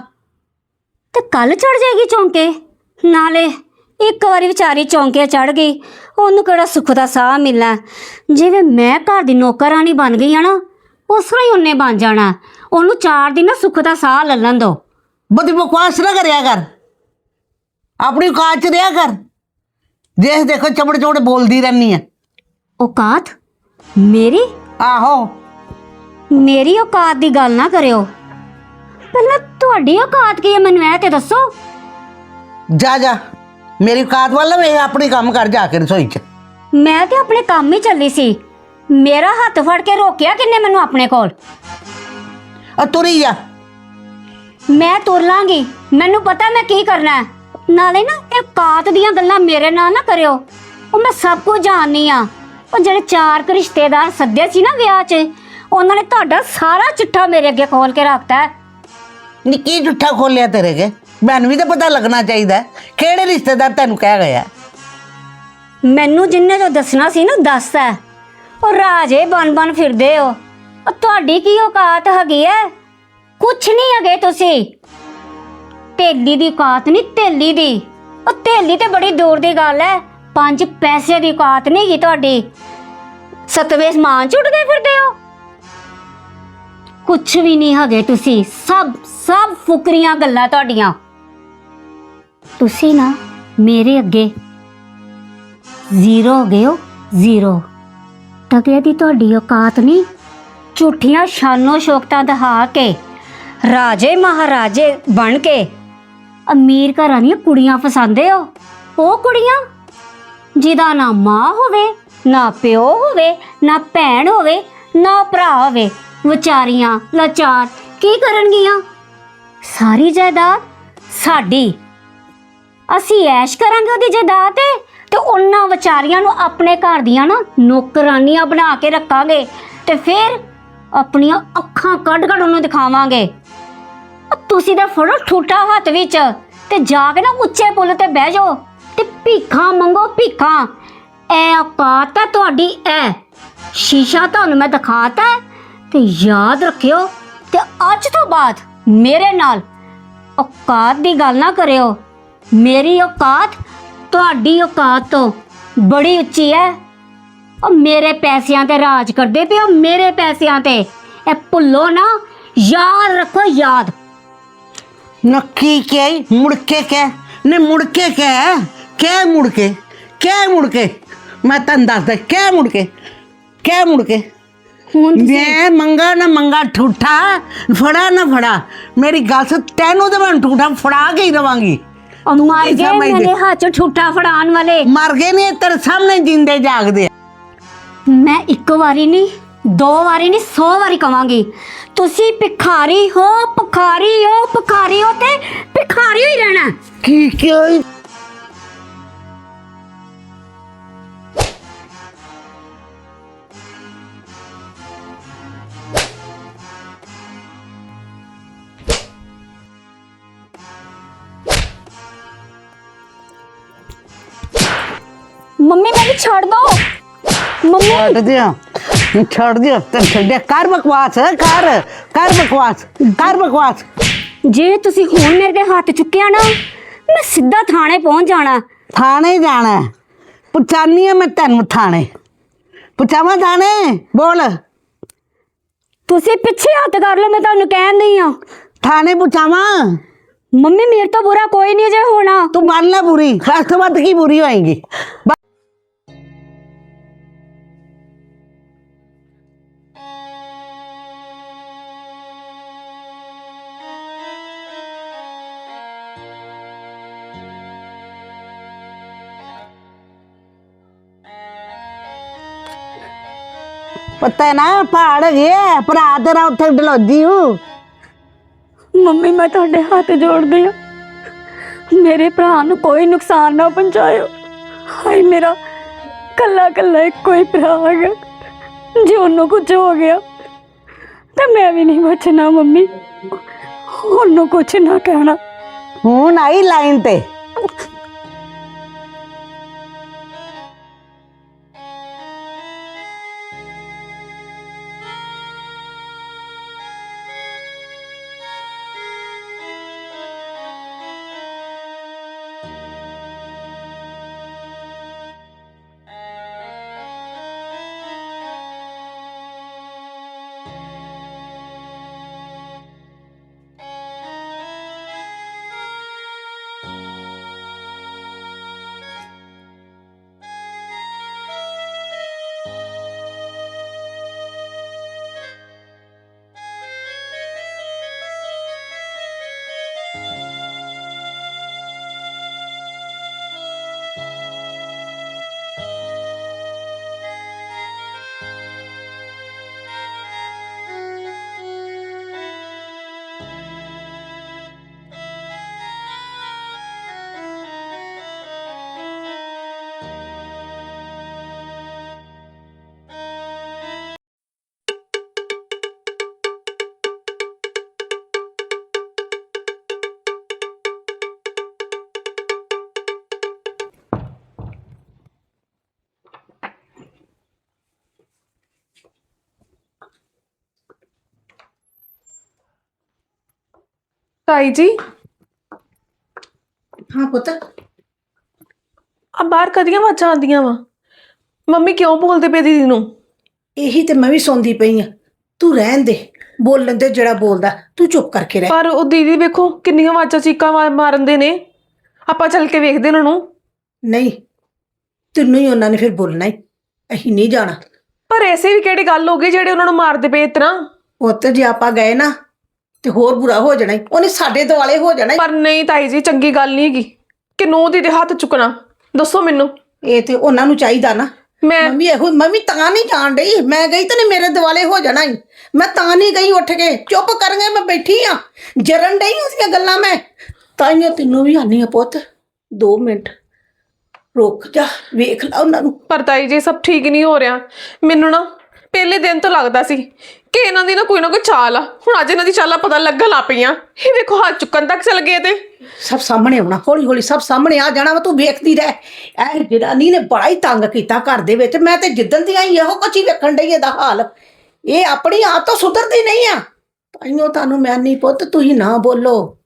ਤੇ ਕੱਲ ਚੜ ਜਾਏਗੀ ਚੌਂਕੇ? ਨਾਲੇ ਇੱਕ ਵਾਰੀ ਵਿਚਾਰੀ ਚੌਂਕੇ ਚੜ ਗਈ ਉਹਨੂੰ ਕਿਹੜਾ ਸੁੱਖ ਦਾ ਸਾਹ ਮਿਲਣਾ ਜਿਵੇਂ ਮੈਂ ਘਰ ਦੀ ਨੌਕਰਾਨੀ ਬਣ ਗਈ ਆ ਨਾ ਉਸ ਤਰ੍ਹਾਂ ਹੀ ਉਹਨੇ ਬਣ ਜਾਣਾ। ਉਹਨੂੰ ਚਾਰ ਦਿਨ ਨਾ ਸੁੱਖ ਦਾ ਸਾਹ ਲੱਲਣ ਦੋ ਬੜੀ ਬਕਵਾਸ ਨਾ ਕਰਿਆ ਕਰ। ਆਪਣੀ ਔਕਾਤ 'ਚ ਰਿਹਾ ਕਰ। ਜੇ ਦੇਖੋ ਚਮੜ ਚਮੜ ਬੋਲਦੀ ਰਹਿਨੀ ਆ। ਔਕਾਤ? ਮੇਰੀ? ਆਹੋ। ਮੇਰੀ ਔਕਾਤ ਦੀ ਗੱਲ ਨਾ ਕਰਿਓ। ਪਹਿਲਾਂ ਤੁਹਾਡੀ ਔਕਾਤ ਕੀ ਹੈ ਮੈਨੂੰ ਇਹ ਤੇ ਦੱਸੋ। ਜਾ ਜਾ। ਮੇਰੀ ਔਕਾਤ ਵੱਲ ਵੇ ਆਪਣੀ ਕੰਮ ਕਰ ਜਾ ਕੇ ਰਸੋਈ 'ਚ। ਮੈਂ ਤੇ ਆਪਣੇ ਕੰਮ ਹੀ ਚੱਲੀ ਸੀ। ਮੇਰਾ ਹੱਥ ਫੜ ਕੇ ਰੋਕਿਆ ਕਿੰਨੇ ਮੈਨੂੰ ਆਪਣੇ ਕੋਲ। ਆ ਤੁਰੀ ਜਾ। ਮੈਂ ਤੁਰ ਲਾਂਗੀ। ਮੈਨੂੰ ਪਤਾ ਮੈਂ ਕੀ ਕਰਨਾ ਹੈ। ਨਾਲੇ ਨਾ ਇਹ ਕਾਤ ਦੀਆਂ ਗੱਲਾਂ ਮੇਰੇ ਨਾਲ ਨਾ ਕਰਿਓ। ਉਹ ਮੈਂ ਸਭ ਕੁਝ ਜਾਣਨੀ ਆ ਉਹ ਜਿਹੜੇ ਚਾਰ ਕੁ ਰਿਸ਼ਤੇਦਾਰ ਸੱਦੇ ਸੀ ਨਾ ਵਿਆਹ 'ਚ ਉਹਨਾਂ ਨੇ ਤੁਹਾਡਾ ਸਾਰਾ ਚਿੱਠਾ ਮੇਰੇ ਅੱਗੇ ਖੋਲ ਕੇ ਰੱਖਤਾ ਹੈ। ਨਿੱਕੀ ਝੁੱਠਾ ਖੋਲਿਆ ਤੇਰੇ ਕੇ ਮੈਨੂੰ ਵੀ ਤਾਂ ਪਤਾ ਲੱਗਣਾ ਚਾਹੀਦਾ ਹੈ। ਕਿਹੜੇ ਰਿਸ਼ਤੇਦਾਰ ਤੈਨੂੰ ਕਹਿ ਗਿਆ ਮੈਨੂੰ ਜਿੰਨੇ ਜੋ ਦੱਸਣਾ ਸੀ ਨਾ ਦੱਸਦਾ ਉਹ ਰਾਜੇ ਬਨ ਬਨ ਫਿਰਦੇ ਹੋ। ਉਹ ਤੁਹਾਡੀ ਕੀ ਔਕਾਤ ਹੈਗੀ ਐ ਕੁਛ ਨਹੀਂ ਹੈਗੇ ਤੁਸੀਂ। ਤੇਲੀ ਦੀ ਔਕਾਤ ਨਹੀਂ ਤੇਲੀ ਦੀ। ਉਹ ਤੇਲੀ ਤੇ ਬੜੀ ਦੂਰ ਦੀ ਗੱਲ ਐ। ਪੰਜ ਪੈਸੇ ਦੀ ਔਕਾਤ ਨਹੀਂ ਗੀ ਤੁਹਾਡੀ। ਸਤਵੇਂ ਸਮਾਨ ਝੁੱਟਦੇ ਫਿਰਦੇ ਹੋ। ਕੁਛ ਵੀ ਨਹੀਂ ਹੈਗੇ ਤੁਸੀਂ। ਸਭ ਸਭ ਫੁਕਰੀਆਂ ਗੱਲਾਂ ਤੁਹਾਡੀਆਂ। ਤੁਸੀਂ ਨਾ ਮੇਰੇ ਅੱਗੇ ਜ਼ੀਰੋ ਹੋ ਗਏ ਹੋ, ਜ਼ੀਰੋ। ਟਕੇ ਦੀ ਤੁਹਾਡੀ ਔਕਾਤ ਨਹੀਂ। ਝੂਠੀਆਂ ਸ਼ਾਨੋ ਸ਼ੌਕਤਾਂ ਦਿਖਾ ਕੇ, ਰਾਜੇ ਮਹਾਰਾਜੇ ਬਣ ਕੇ ਅਮੀਰ ਘਰਾਂ ਦੀਆਂ ਕੁੜੀਆਂ ਫਸਾਉਂਦੇ ਹੋ? ਉਹ ਕੁੜੀਆਂ? ਜਿਹਦਾ ਨਾ ਮਾਂ ਹੋਵੇ, ਨਾ ਪਿਓ ਹੋਵੇ, ਨਾ ਭੈਣ ਹੋਵੇ, ਨਾ ਭਰਾ ਹੋਵੇ, ਵਿਚਾਰੀਆਂ ਲਾਚਾਰ ਕੀ ਕਰਨਗੀਆਂ? ਸਾਰੀ ਜਾਇਦਾਦ ਸਾਡੀ। ਅਸੀਂ ਐਸ਼ ਕਰਾਂਗੇ ਉਹਦੀ ਜਾਇਦਾਦ ਤੇ ਤੇ ਉਹਨਾਂ ਵਿਚਾਰੀਆਂ ਨੂੰ ਆਪਣੇ ਘਰ ਦੀਆਂ ਨਾ ਨੌਕਰਾਨੀਆਂ ਬਣਾ ਕੇ ਰੱਖਾਂਗੇ ਤੇ ਫਿਰ ਆਪਣੀਆਂ ਅੱਖਾਂ ਕੱਢ ਕੱਢ ਉਹਨੂੰ ਦਿਖਾਵਾਂਗੇ। ਤੁਸੀਂ ਤਾਂ ਫੜੋ ਠੂਟਾ ਹੱਥ ਵਿੱਚ ਤੇ ਜਾ ਕੇ ਨਾ ਉੱਚੇ ਪੁੱਲ ਤੇ ਬਹਿ ਜਾਓ ਤੇ ਭੀਖਾਂ ਮੰਗੋ ਭੀਖਾਂ। ਐ ਔਕਾਤ ਹੈ ਤੁਹਾਡੀ ਐ। ਸ਼ੀਸ਼ਾ ਤੁਹਾਨੂੰ ਮੈਂ ਦਿਖਾਤਾ ਹੈ ਤੇ ਯਾਦ ਰੱਖਿਓ ਤੇ ਅੱਜ ਤੋਂ ਬਾਅਦ ਮੇਰੇ ਨਾਲ ਔਕਾਤ ਦੀ ਗੱਲ ਨਾ ਕਰਿਓ। ਮੇਰੀ ਔਕਾਤ ਤੁਹਾਡੀ ਔਕਾਤ ਤੋਂ ਬੜੀ ਉੱਚੀ ਹੈ ਉਹ ਮੇਰੇ ਪੈਸਿਆਂ ਤੇ ਰਾਜ ਕਰਦੇ ਪਿਓ ਮੇਰੇ ਪੈਸਿਆਂ ਤੇ। ਇਹ ਭੁੱਲੋ ਨਾ, ਯਾਦ ਰੱਖੋ ਯਾਦ। ਨੱਕੀ ਕਹਿ ਮੁੜ ਕੇ ਕਹਿ ਨੇ ਮੁੜ ਕੇ ਕਹਿ ਕਹਿ ਮੁੜ ਕੇ ਕਹਿ ਮੁੜ ਕੇ ਮੈਂ ਤੈਨੂੰ ਦੱਸਦਾ ਕਹਿ ਮੁੜ ਕੇ ਕਹਿ ਮੁੜ ਕੇ ਹੁਣ ਮੈਂ ਮੰਗਾ ਨਾ ਮੰਗਾ ਠੂਠਾ ਫੜਾ ਨਾ ਫੜਾ ਮੇਰੀ ਗੱਲ ਸੁਣ ਤੈਨੂੰ ਤੇ ਮੈਂ ਠੂਠਾ ਫੜਾ ਕੇ ਹੀ ਰਵਾਂਗੀ ਉਹ ਮਰ ਗਏ ਸਮਝਦੇ? ਮੇਰੇ ਹੱਥ ਚ ਠੂਠਾ ਫੜਾਉਣ ਵਾਲੇ ਮਰ ਗਏ ਨੇ ਤੇਰੇ ਸਾਹਮਣੇ ਜਿੰਦੇ ਜਾਗਦੇ। ਮੈਂ ਇੱਕ ਵਾਰੀ ਨਹੀਂ ਦੋ ਵਾਰੀ ਨਹੀਂ 100 ਵਾਰੀ ਕਵਾਂਗੀ। ਤੁਸੀਂ ਭਿਖਾਰੀ ਹੋ ਭਿਖਾਰੀ ਹੋ ਭਿਖਾਰੀ ਹੋ ਤੇ ਭਿਖਾਰੀ ਹੀ ਰਹਿਣਾ। ਕੀ ਕਿਉਂ ਮੰਮੀ ਮੈਨੂੰ ਛੱਡ ਦੋ। ਮੰਮੀ। ਛੱਡ ਦਿਓ ਛੱਡ ਦਿਓ ਤੇ ਛੱਡਿਆ ਕਰ ਬਕਵਾਸ ਕਰ ਕਰ ਬਕਵਾਸ ਕਰ ਬਕਵਾਸ ਜੇ ਤੁਸੀਂ ਹੁਣ ਮੇਰੇ ਤੇ ਹੱਥ ਚੁੱਕਿਆ ਨਾ ਮੈਂ ਸਿੱਧਾ ਥਾਣੇ ਪਹੁੰਚ ਜਾਣਾ ਥਾਣੇ ਜਾਣਾ ਹੈ। ਪੁੱਛਾਨੀ ਆ ਮੈਂ ਤੈਨੂੰ ਥਾਣੇ ਪੁੱਛਾਵਾਂ ਥਾਣੇ ਬੋਲ ਤੁਸੀਂ ਪਿੱਛੇ ਹੱਥ ਕਰ ਲਓ ਮੈਂ ਤੁਹਾਨੂੰ ਕਹਿਣ ਦਈ ਆ ਥਾਣੇ ਪੁੱਛਾਵਾਂ ਮੰਮੀ ਮੇਰੇ ਤੋਂ ਬੁਰਾ ਕੋਈ ਨਹੀਂ ਜੇ ਹੋਣਾ ਤੂੰ ਬਣ ਲੈ ਬੁਰੀ ਇਸ ਤੋਂ ਵੱਧ ਕੀ ਪਤਾ ਨਾ ਪਹਾੜ ਹੈਗੇ ਆ, ਭਰਾ ਤੇਰਾ ਉੱਥੇ ਡਲੋਜੀ ਹੂੰ। ਮੰਮੀ ਮੈਂ ਤੁਹਾਡੇ ਹੱਥ ਜੋੜਦੀ ਹਾਂ। ਮੇਰੇ ਭਰਾ ਨੂੰ ਕੋਈ ਨੁਕਸਾਨ ਨਾ ਪਹੁੰਚਾਇਓ। ਹਾਏ ਮੇਰਾ ਕੱਲਾ ਕੱਲਾ ਇੱਕੋ ਹੀ ਭਰਾ ਹੈਗਾ। ਜੇ ਉਹਨੂੰ ਕੁਝ ਹੋ ਗਿਆ ਤਾਂ ਮੈਂ ਵੀ ਨਹੀਂ ਬਚਣਾ ਮੰਮੀ। ਉਹਨੂੰ ਕੁਝ ਨਾ ਕਹਿਣਾ। ਹੁਣ ਆਈ ਲਾਈਨ ਤੇ। ਤਾਈ ਜੀ? ਹਾਂ ਪੁੱਤ। ਆ ਬਾਹਰ ਕਦੀਆਂ ਆਵਾਜ਼ਾਂ ਆਉਂਦੀਆਂ ਵਾ? ਮੰਮੀ ਕਿਉਂ ਬੋਲਦੇ ਪਏ ਦੀਦੀ ਨੂੰ? ਇਹੀ ਤੇ ਮੈਂ ਵੀ ਸੌਂਦੀ ਪਈ ਆ। ਤੂੰ ਰਹਿਣ ਦੇ ਬੋਲਣ ਦੇ ਜਿਹੜਾ ਬੋਲਦਾ ਤੂੰ ਚੁੱਪ ਕਰਕੇ ਰਹਿ। ਪਰ ਉਹ ਦੀਦੀ ਵੇਖੋ ਕਿੰਨੀਆਂ ਆਵਾਜ਼ਾਂ ਚੀਕਾਂ ਮਾ- ਮਾਰਨ ਦੇ ਨੇ। ਆਪਾਂ ਚੱਲ ਕੇ ਵੇਖਦੇ ਉਹਨਾਂ। ਨੂੰ ਨਹੀਂ ਤੈਨੂੰ ਹੀ ਉਹਨਾਂ ਨੇ ਫਿਰ ਬੋਲਣਾ ਹੀ ਅਸੀਂ ਨਹੀਂ ਜਾਣਾ। ਪਰ ਐਸੇ ਵੀ ਕਿਹੜੀ ਗੱਲ ਹੋ ਗਈ ਜਿਹੜੇ ਉਹਨਾਂ ਨੂੰ ਮਾਰਦੇ ਪਏ ਇਤਨਾ ਪੁੱਤ ਜੇ ਆਪਾਂ ਗਏ ਨਾ ਤੇ ਹੋਰ ਬੁਰਾ ਹੋ ਜਾਣਾ ਈ। ਉਹਨੇ ਸਾਡੇ ਦੁਆਲੇ ਹੋ ਜਾਣਾ ਈ। ਪਰ ਨਹੀਂ ਤਾਈ ਜੀ ਚੰਗੀ ਗੱਲ ਨਹੀਂ ਹੈਗੀ। ਕਿ ਨੂੰਹ ਦੀ ਦੇ ਹੱਥ ਚੁੱਕਣਾ। ਦੱਸੋ ਮੈਨੂੰ। ਇਹ ਤੇ ਉਹਨਾਂ ਨੂੰ ਚਾਹੀਦਾ ਨਾ। ਮੈਂ ਮੰਮੀ ਇਹੋ ਮੰਮੀ ਤਾਂ ਨਹੀਂ ਜਾਣ ਡਈ। ਮੈਂ ਗਈ ਤੇ ਨੇ ਮੇਰੇ ਦਿਵਾਲੇ ਹੋ ਜਾਣਾ ਈ। ਮੈਂ ਤਾਂ ਨਹੀਂ ਗਈ ਉੱਠ ਕੇ। ਚੁੱਪ ਕਰਾਂਗੇ ਮੈਂ ਬੈਠੀ ਆ। ਜਰਨ ਡਈ ਉਹਦੀਆਂ ਗੱਲਾਂ ਮੈਂ। ਤਾਈਓ ਤੈਨੂੰ ਵੀ ਆਨੀ ਆ ਪੁੱਤ। 2 ਮਿੰਟ। ਰੁਕ ਜਾ ਵੇਖ ਲਾ ਉਹਨਾਂ ਨੂੰ। ਪਰ ਤਾਈ ਜੀ ਸਭ ਠੀਕ ਨਹੀਂ ਹੋ ਰਿਹਾ। ਮੈਨੂੰ ਨਾ ਪਹਿਲੇ ਦਿਨ ਤੋਂ ਲੱਗਦਾ ਸੀ ਕਿ ਇਹਨਾਂ ਦੀ ਨਾ ਕੋਈ ਨਾ ਕੋਈ ਚਾਲ ਆ। ਹੁਣ ਅੱਜ ਇਹਨਾਂ ਦੀ ਚਾਲਾਂ ਪਤਾ ਲੱਗਣ ਲੱਗ ਪਈਆਂ। ਇਹ ਵੇਖੋ, ਹੱਥ ਚੁੱਕਣ ਤੱਕ ਚਲ ਗਏ ਤੇ। ਸਭ ਸਾਹਮਣੇ ਆਉਣਾ ਹੌਲੀ ਹੌਲੀ ਸਭ ਸਾਹਮਣੇ ਆ ਜਾਣਾ ਵਾ, ਤੂੰ ਵੇਖਦੀ ਰਹਿ। ਇਹ ਜਨਾਨੀ ਨੇ ਬੜਾ ਹੀ ਤੰਗ ਕੀਤਾ ਘਰ ਦੇ ਵਿੱਚ। ਮੈਂ ਤੇ ਜਿੱਦਣ ਦੀ ਆਈ ਇਹੋ ਕੁਛ ਹੀ ਵੇਖਣ ਡਈ ਇਹਦਾ ਹਾਲ। ਇਹ ਆਪਣੀ ਆਪ ਤੋਂ ਸੁਧਰਦੀ ਨਹੀਂ ਆ। ਤਾਈਓ ਤੁਹਾਨੂੰ ਮੈਂ ਨਹੀਂ ਪੁੱਤ, ਤੁਸੀਂ ਨਾ ਬੋਲੋ।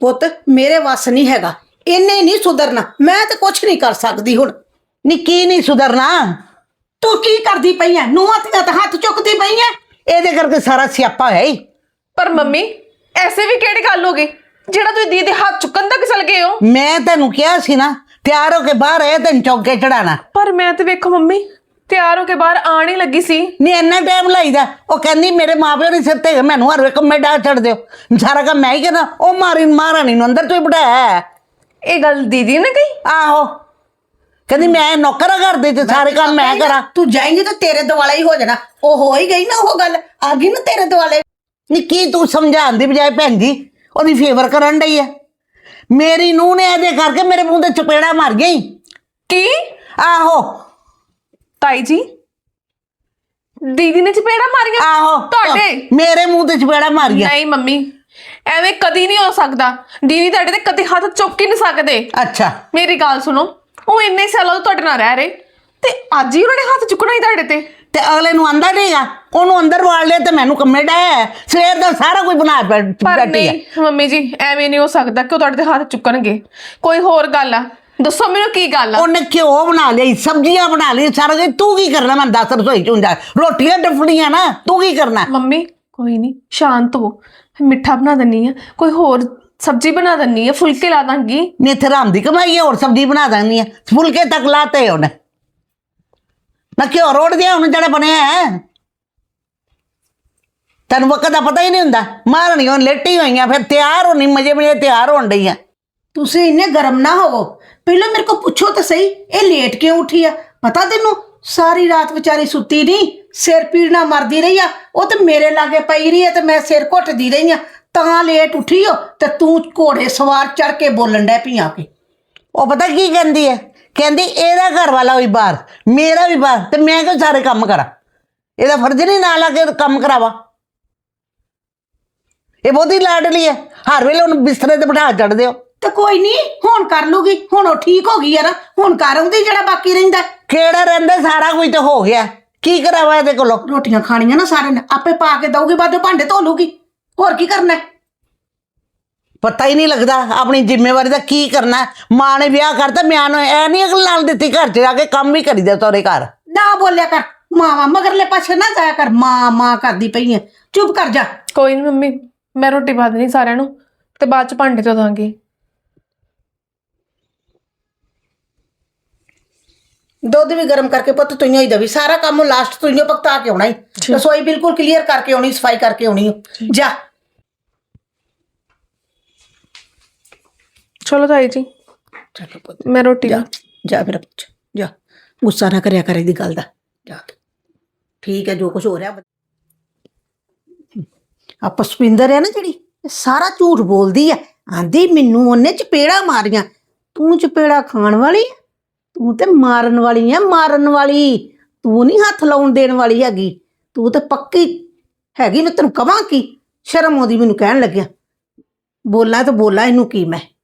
ਪੁੱਤ, ਮੇਰੇ ਵੱਸ ਨਹੀਂ ਹੈਗਾ। ਇਹਨੇ ਨਹੀਂ ਸੁਧਰਨਾ। ਮੈਂ ਤੇ ਕੁਛ ਨਹੀਂ ਕਰ ਸਕਦੀ ਹੁਣ। ਨੀ ਕੀ ਨਹੀਂ ਸੁਧਰਨਾ। ਤੂੰ ਕੀ ਕਰਦੀ ਪਈ ਐ? ਨੂੰਹਾਂ ਧੀਆਂ ਤਾਂ ਹੱਥ ਚੁੱਕਦੀ ਪਈ ਐ। ਇਹਦੇ ਕਰਕੇ ਸਾਰਾ ਸਿਆਪਾ ਹੈ ਹੀ। ਪਰ ਮੰਮੀ ਐਸੇ ਵੀ ਕਿਹੜੀ ਗੱਲ ਹੋ ਗਈ? ਜਿਹੜਾ ਤੁਸੀਂ ਦੀਦੀ ਦੇ ਹੱਥ ਚੁੱਕਣ ਤੱਕ ਚਲ ਗਏ ਹੋ। ਮੈਂ ਤੈਨੂੰ ਕਿਹਾ ਸੀ ਨਾ ਤਿਆਰ ਹੋ ਕੇ ਬਾਹਰ ਆਇਆ ਤੈਨੂੰ ਚੌਕੇ ਚੜਾਣਾ ਪਰ ਮੈਂ ਤੇ ਵੇਖੋ ਮੰਮੀ ਤਿਆਰ ਹੋ ਕੇ ਬਾਹਰ ਆਣ ਹੀ ਲੱਗੀ ਸੀ। ਨਹੀਂ ਇੰਨਾ ਟਾਈਮ ਲਾਈਦਾ। ਉਹ ਕਹਿੰਦੀ ਮੇਰੇ ਮਾਪਿਓ ਨੇ ਸਿਰ ਤੇ ਮੈਨੂੰ ਹਰ ਵੇਲੇ ਕੰਮੇ ਡਾ ਛੱਡ ਦਿਓ ਸਾਰਾ ਕੰਮ ਮੈਂ ਹੀ ਕਰਨਾ ਉਹ ਮਾਰੀ ਮਹਾਰਾਣੀ ਨੂੰ ਅੰਦਰ ਤੋਂ ਹੀ ਬਿਠਾਇਆ ਇਹ ਗੱਲ ਦੀਦੀ ਨੇ ਕਹੀ? ਆਹੋ। ਕਹਿੰਦੀ ਮੈਂ ਨੌਕਰ ਆ ਘਰ ਦੇ ਤੇ ਸਾਰੇ ਕੰਮ ਮੈਂ ਕਰਾਂ। ਤੂੰ ਜਾਏਂਗੀ ਤਾਂ ਤੇਰੇ ਦੁਆਲੇ ਹੀ ਹੋ ਜਾਣਾ। ਉਹ ਹੋ ਹੀ ਗਈ ਨਾ ਉਹ ਗੱਲ। ਆ ਗਈ ਨਾ ਤੇਰੇ ਦੁਆਲੇ। ਨੀ ਕੀ ਤੂੰ ਸਮਝਾਉਣ ਦੀ ਬਜਾਏ ਭੈਣ ਜੀ ਉਹਦੀ ਫੇਵਰ ਕਰਨ ਡਈ ਹੈ ਮੇਰੀ ਨੂੰਹ ਨੇ ਇਹਦੇ ਕਰਕੇ ਮੇਰੇ ਮੂੰਹ ਤੇ ਚਪੇੜਾ ਮਾਰ ਗਈ। ਕੀ? ਆਹੋ। ਤਾਈ ਜੀ ਦੀਦੀ ਨੇ ਚਪੇੜਾ ਮਾਰੀਆਂ? ਆਹੋ। ਤੁਹਾਡੇ? ਮੇਰੇ ਮੂੰਹ ਤੇ ਚਪੇੜਾ ਮਾਰ ਗਿਆ ਨਹੀਂ ਮੰਮੀ। ਐਵੇਂ ਕਦੀ ਨਹੀਂ ਹੋ ਸਕਦਾ। ਦੀਦੀ ਤੁਹਾਡੇ ਤੇ ਕਦੇ ਹੱਥ ਚੁੱਕ ਹੀ ਨਹੀਂ ਸਕਦੇ। ਅੱਛਾ। ਮੇਰੀ ਗੱਲ ਸੁਣੋ। ਉਹ ਇੰਨੇ ਸਾਲਾਂ ਤੋਂ ਤੁਹਾਡੇ ਨਾਲ ਰਹਿ ਰਹੇ। ਤੇ ਅੱਜ ਹੀ ਉਹਨਾਂ ਨੇ ਹੱਥ ਚੁੱਕਣਾ ਹੀ ਤੁਹਾਡੇ ਤੇ। ਤੇ ਅਗਲੇ ਨੂੰ ਆਂਦਾ ਨਹੀਂਗਾ ਉਹਨੂੰ ਅੰਦਰ ਵਾੜ ਲਿਆ ਤੇ ਮੈਨੂੰ ਕੰਮੇ ਡਾਇਆ ਸਵੇਰ ਦਾ ਸਾਰਾ ਕੁਝ ਬਣਾ ਬੈ- ਪਰ ਬੈਠੀ ਹੈ ਨਹੀਂ ਮੰਮੀ ਜੀ ਐਵੇਂ ਨਹੀਂ ਹੋ ਸਕਦਾ ਕਿ ਉਹ ਤੁਹਾਡੇ ਤੇ ਹੱਥ ਚੁੱਕਣਗੇ। ਕੋਈ ਹੋਰ ਗੱਲ ਆ। ਦੱਸੋ ਮੈਨੂੰ ਕੀ ਗੱਲ ਆ। ਉਹਨੇ ਘਿਓ ਬਣਾ ਲਈ ਸਬਜ਼ੀਆਂ ਬਣਾ ਲਈ ਸਾਰਾ ਕੁਝ। ਤੂੰ ਕੀ ਕਰਨਾ? ਮੈਂ ਦੱਸ ਰਸੋਈ ਚ ਹੁੰਦਾ ਰੋਟੀਆਂ ਡਫੜੀਆਂ ਨਾ। ਤੂੰ ਕੀ ਕਰਨਾ? ਮੰਮੀ ਕੋਈ ਨਹੀਂ ਸ਼ਾਂਤ ਹੋ। ਮਿੱਠਾ ਬਣਾ ਦਨੀ ਆ। ਕੋਈ ਹੋਰ ਸਬਜ਼ੀ ਬਣਾ ਦਨੀ ਆ ਫੁਲਕੇ ਲਾ ਦਾਂਗੀ। ਨੇ ਇੱਥੇ ਰਾਮ ਦੀ ਕਮਾਈ ਹੈ ਹੋਰ ਸਬਜ਼ੀ ਬਣਾ ਦਾਂਗੀ ਫੁਲਕੇ ਤੱਕ ਲਾਤੇ ਉਹਨੇ। ਨਾ ਘਿਓ ਰੋੜ ਦਿਆ ਉਹਨੂੰ ਜਿਹੜਾ ਬਣਿਆ ਹੈ। ਤੈਨੂੰ ਵਕਤ ਦਾ ਪਤਾ ਹੀ ਨਹੀਂ ਹੁੰਦਾ। ਮਾਰਨੀ ਉਹ ਲੇਟੀ ਹੋਈਆਂ ਫਿਰ ਤਿਆਰ ਹੋਣੀ ਮਜੇ ਮਜੇ ਤਿਆਰ ਹੋਣ ਡਈਆਂ ਤੁਸੀਂ ਇੰਨੇ ਗਰਮ ਨਾ ਹੋਵੋ। ਪਹਿਲਾਂ ਮੇਰੇ ਕੋ ਪੁੱਛੋ ਤਾਂ ਸਹੀ ਇਹ ਲੇਟ ਕਿਉਂ ਉੱਠੀ ਆ? ਪਤਾ ਤੈਨੂੰ ਸਾਰੀ ਰਾਤ ਵਿਚਾਰੀ ਸੁੱਤੀ ਨਹੀਂ ਸਿਰ ਪੀੜ ਨਾਲ ਮਰਦੀ ਰਹੀ ਆ। ਉਹ ਤੇ ਮੇਰੇ ਲਾਗੇ ਪਈ ਰਹੀ ਆ ਤੇ ਮੈਂ ਸਿਰ ਘੁੱਟਦੀ ਰਹੀ ਆ। ਤਾਂ ਲੇਟ ਉੱਠੀ ਓ ਤੇ ਤੂੰ ਘੋੜੇ ਸਵਾਰ ਚੜ ਕੇ ਬੋਲਣ ਡੈ ਪਈ ਆ ਕੇ। ਉਹ ਪਤਾ ਕੀ ਕਹਿੰਦੀ ਹੈ ਕਹਿੰਦੀ ਇਹਦਾ ਘਰ ਵਾਲਾ ਵੀ ਬਾਹਰ ਮੇਰਾ ਵੀ ਬਾਹਰ ਤੇ ਮੈਂ ਕਿਉਂ ਸਾਰੇ ਕੰਮ ਕਰਾਂ? ਇਹਦਾ ਫਰਜ਼ ਨਹੀਂ ਨਾਲ ਆ ਕੇ ਕੰਮ ਕਰਾਵਾ? ਇਹ ਬਹੁਤੀ ਲਾਡਲੀ ਹੈ ਹਰ ਵੇਲੇ ਉਹਨੂੰ ਬਿਸਤਰੇ ਤੇ ਬਿਠਾ ਛੱਡਦੇ ਹੋ। ਤੇ ਕੋਈ ਨਹੀਂ ਹੁਣ ਕਰ ਲੂਗੀ ਹੁਣ ਉਹ ਠੀਕ ਹੋ ਗਈ ਆ ਨਾ ਹੁਣ ਕਰ ਆਉਂਦੀ ਜਿਹੜਾ ਬਾਕੀ ਰਹਿੰਦਾ। ਕਿਹੜਾ ਰਹਿੰਦਾ ਸਾਰਾ ਕੁਝ ਤਾਂ ਹੋ ਗਿਆ। ਕੀ ਕਰਾਵਾ ਇਹਦੇ ਕੋਲੋਂ? ਰੋਟੀਆਂ ਖਾਣੀਆਂ ਨਾ ਸਾਰੇ ਨੇ ਆਪੇ ਪਾ ਕੇ ਦਊਗੀ ਬਾਅਦ ਭਾਂਡੇ ਧੋ ਲੂਗੀ। ਹੋਰ ਕੀ ਕਰਨਾ? ਹੈ? ਪਤਾ ਹੀ ਨਹੀਂ ਲੱਗਦਾ ਆਪਣੀ ਜ਼ਿੰਮੇਵਾਰੀ ਦਾ ਕੀ ਕਰਨਾ। ਹੈ। ਮਾਂ ਨੇ ਵਿਆਹ ਕਰਤਾ ਮੈਂ ਨੂੰ ਇਹ ਨਹੀਂ ਅਕਲ ਨਾਲ ਦਿੱਤੀ ਘਰ 'ਚ ਜਾ ਕੇ ਕੰਮ ਵੀ ਕਰੀਦਾ ਤੋਰੇ ਘਰ। ਨਾ ਬੋਲਿਆ ਕਰ ਮਾਵਾ ਮਗਰਲੇ ਪਾਸੇ ਨਾ ਜਾਇਆ ਕਰ। ਮਾਂ ਮਾਂ ਕਰਦੀ ਪਈ ਐ। ਚੁੱਪ ਕਰ ਜਾ। ਕੋਈ ਨਹੀਂ ਮੰਮੀ ਮੈਂ ਰੋਟੀ ਪਾ ਦੇਣੀ ਸਾਰਿਆਂ ਨੂੰ ਤੇ ਬਾਅਦ ਚ ਭਾਂਡੇ ਧੋ ਦਾਂਗੀ ਦੁੱਧ ਵੀ ਗਰਮ ਕਰਕੇ ਪੁੱਤ ਤੂੰ ਹੀ ਦਵੀ। ਸਾਰਾ ਕੰਮ ਲਾਸਟ ਤੂੰ ਹੀ ਪਕਤਾ ਕੇ ਆਉਣਾ ਹੀ ਰਸੋਈ ਬਿਲਕੁਲ ਕਲੀਅਰ ਕਰਕੇ ਆਉਣੀ ਸਫ਼ਾਈ ਕਰਕੇ ਆਉਣੀ ਓ। ਜਾ। ਚਲੋ ਤਾਈ ਜੀ। ਚੱਲ ਪੁੱਤ। ਮੈਂ ਰੋਟੀ ਜਾ ਜਾ ਮੇਰਾ ਪੁੱਤ ਜਾ। ਗੁੱਸਾ ਨਾ ਕਰਿਆ ਕਰ ਇਹਦੀ ਗੱਲ ਦਾ। ਜਾ। ਠੀਕ ਹੈ ਜੋ ਕੁਝ ਹੋ ਰਿਹਾ ਆ ਪਸਪਿੰਦਰ ਹੈ ਨਾ ਜਿਹੜੀ ਇਹ ਸਾਰਾ ਝੂਠ ਬੋਲਦੀ ਹੈ। ਆਂਦੀ ਮੈਨੂੰ ਉਹਨੇ ਚਪੇੜਾ ਮਾਰੀਆਂ। ਤੂੰ ਚਪੇੜਾ ਖਾਣ ਵਾਲੀ ਹੈ? ਤੂੰ ਤੇ ਮਾਰਨ ਵਾਲੀ ਹੈ ਮਾਰਨ ਵਾਲੀ। ਤੂੰ ਨਹੀਂ ਹੱਥ ਲਾਉਣ ਦੇਣ ਵਾਲੀ ਹੈਗੀ। ਤੂੰ ਤੇ ਪੱਕੀ ਹੈਗੀ ਮੈਂ ਤੈਨੂੰ ਕਵਾਂ ਕੀ? ਸ਼ਰਮ ਆਉਂਦੀ ਮੈਨੂੰ ਕਹਿਣ ਲੱਗਿਆ। ਬੋਲਾਂ ਤਾਂ ਬੋਲਾਂ ਇਹਨੂੰ ਕੀ ਮੈਂ?